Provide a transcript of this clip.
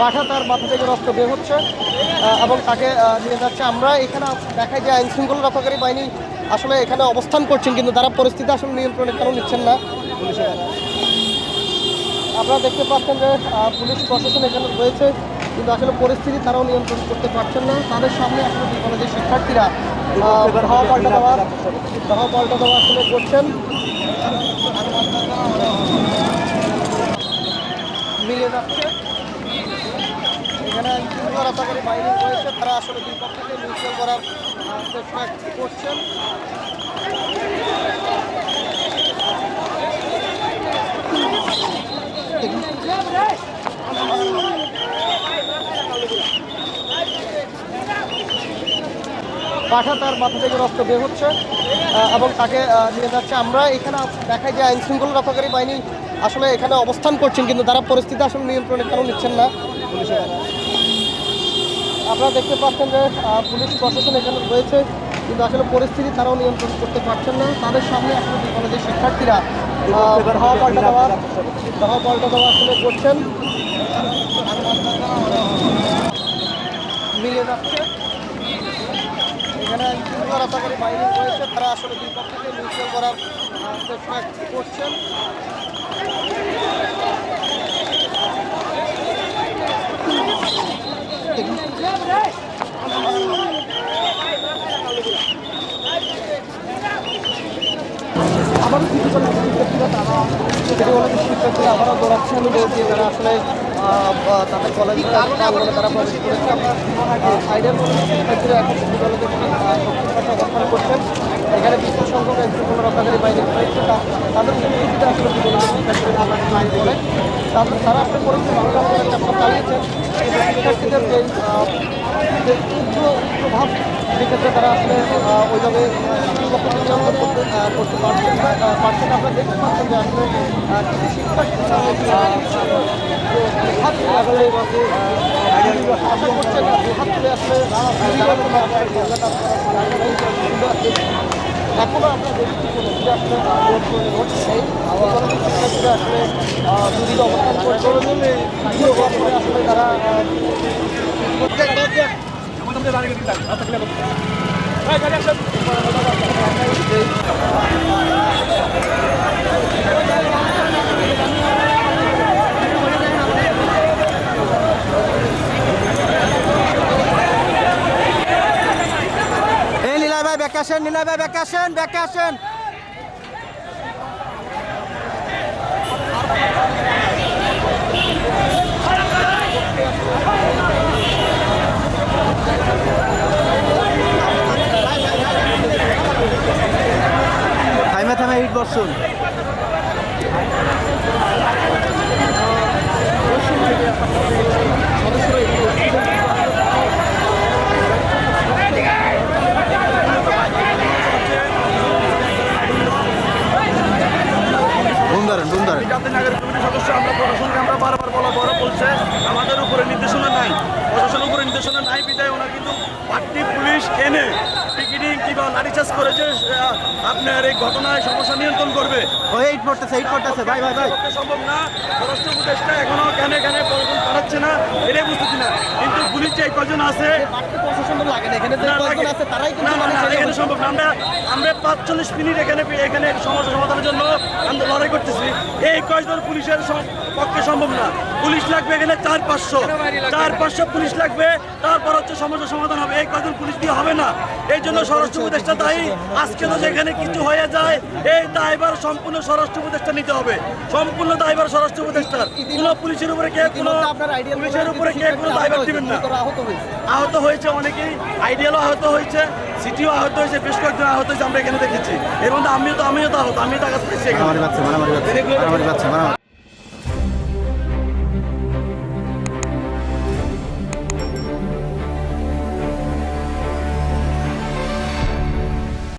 পাঠা তার মাথা থেকে রক্ত বের হচ্ছে এবং তাকে নিয়ে যাচ্ছে। আমরা এখানে দেখাই যে আইন শৃঙ্খলা রক্ষাকারী বাহিনী আসলে এখানে অবস্থান করছেন, কিন্তু তারা পরিস্থিতি আসলে নিয়ন্ত্রণে কেন নিচ্ছেন না। আপনারা দেখতে পাচ্ছেন যে পুলিশ প্রশাসন এখানে রয়েছে, কিন্তু আসলে পরিস্থিতি তারাও নিয়ন্ত্রণ করতে পারছেন না। তাদের সামনে আসলে কলেজের শিক্ষার্থীরা ধাওয়া পাল্টা দেওয়া ধাওয়া পাল্টা দেওয়া আসলে করছেন। মিলিয়ে যাচ্ছে। এখানে আইনশৃঙ্খলা রক্ষাকারী বাহিনী রয়েছে, তারা আসলে দুই পক্ষকে মিউচুয়াল করার চেষ্টা করছেন। পাঠা তার মাথা থেকে রক্ত বের হচ্ছে এবং তাকে নিয়ে যাচ্ছে। আমরা এখানে দেখাই যে আইন শৃঙ্খলা রক্ষাকারী বাহিনী আসলে এখানে অবস্থান করছেন, কিন্তু তারা পরিস্থিতি আসলে নিয়ন্ত্রণে কেন নিচ্ছেন না। পুলিশের আপনারা দেখতে পাচ্ছেন যে পুলিশ প্রশাসন এখানে রয়েছে কিন্তু আসলে পরিস্থিতি তারাও নিয়ন্ত্রণ করতে পারছেন না। তাদের সামনে আসলে দুই কলেজের শিক্ষার্থীরা ধাওয়া পাল্টা দেওয়া ধাওয়া পাল্টা দেওয়া আসলে করছেন। মিলিয়ে যাচ্ছে। এখানে বাহিনী রয়েছে তারা আসলে দুই পক্ষকে মিউচুয়াল করার চেষ্টা করছেন আবারও কিছু জন শিক্ষার্থীরা তারা সেটি হলো যে শিক্ষার্থীরা আবারও দৌড়াচ্ছেন যে তারা আসলে তাদের তারা প্রবেশ করেছে। আমরা সাইডের শিক্ষার্থীরা এখন করছেন এখানে বিপুল সংখ্যক আইনশৃঙ্খলা রক্ষাকারী বাহিনী রয়েছে তাদের আসলে বলে তাদের তারা আসলে পরিস্থিতি ভালো করার চেষ্টা চালিয়েছেন কিন্তু শিক্ষার্থীদের যে প্রভাব সেক্ষেত্রে তারা আসলে ওইভাবে করতে করতে পারছেন না পারছেন। আপনারা দেখতে পাচ্ছেন যে আসলে শিক্ষার্থীরা হাত আসলে আহ, যারা কোনো আপনার জায়গাটা এখনও আমরা দেখছি যে আসলে কোনো শিক্ষার্থীরা আসলে দুদিকে অবস্থান করছে। আসলে তারা আহ, এই নীলা ভাই ব্যাক আসেন নীলা ভাই ব্যাক আসেন ব্যাক আসেন ইট বসুন ধরেন বুম ধরেন জাতীয় নাগরিক কমিটির সদস্য আমরা প্রশাসনকে আমরা বারবার বলা বড় বলছে আমাদের উপরে নির্দেশনা নাই প্রশাসনের উপরে নির্দেশনা নাই বিদায় ওনার কিন্তু পার্টি পুলিশ এনে পিকেটিং কিংবা লাঠিচার্জ করে যে আপনার এই ঘটনায় সমস্যা নিয়ন্ত্রণ করবে। ওই ইট পড়তেছে ইট পড়তেছে ভাই ভাই ভাই। সম্ভব না। স্বরাষ্ট্র উপদেষ্টা এখনও কেন কেন পাঠাচ্ছে না এটাই বুঝতেছি না। কিন্তু পুলিশ যে কজন আছে সম্ভব না। আমরা আমরা পাঁচচল্লিশ মিনিট এখানে এখানে সমস্যা সমাধানের জন্য আমরা লড়াই করতেছি। এই কয়েকজন পুলিশের পক্ষে সম্ভব না। পুলিশ লাগবে এখানে চার পাঁচশো। চার পাঁচশো পুলিশ লাগবে, তারপর হচ্ছে সমস্যা সমাধান হবে। এই কয়েকজন পুলিশ দিয়ে হবে না। এই জন্য স্বরাষ্ট্র উপদেষ্টা দায়ী। আজকে তো যেখানে কিছু হয়ে যায়, এই দায়ভার সম্পূর্ণ স্বরাষ্ট্র উপদেষ্টা নিতে হবে। সম্পূর্ণ দায়ভার স্বরাষ্ট্র উপদেষ্টার। কোনো পুলিশের উপরে কে, কোনো পুলিশের উপরে কে কোনো দায়ভার দিবেন না। আহত হয়েছে অনেকেই। আইডিয়ালও আহত হয়েছে, সিটিও আহত হয়েছে, বেশ কয়েকজন আহত হয়েছে আমরা এখানে দেখেছি। এর মধ্যে আমিও তো আমিও তো আহত আমি টাকা পেয়েছি এখানে।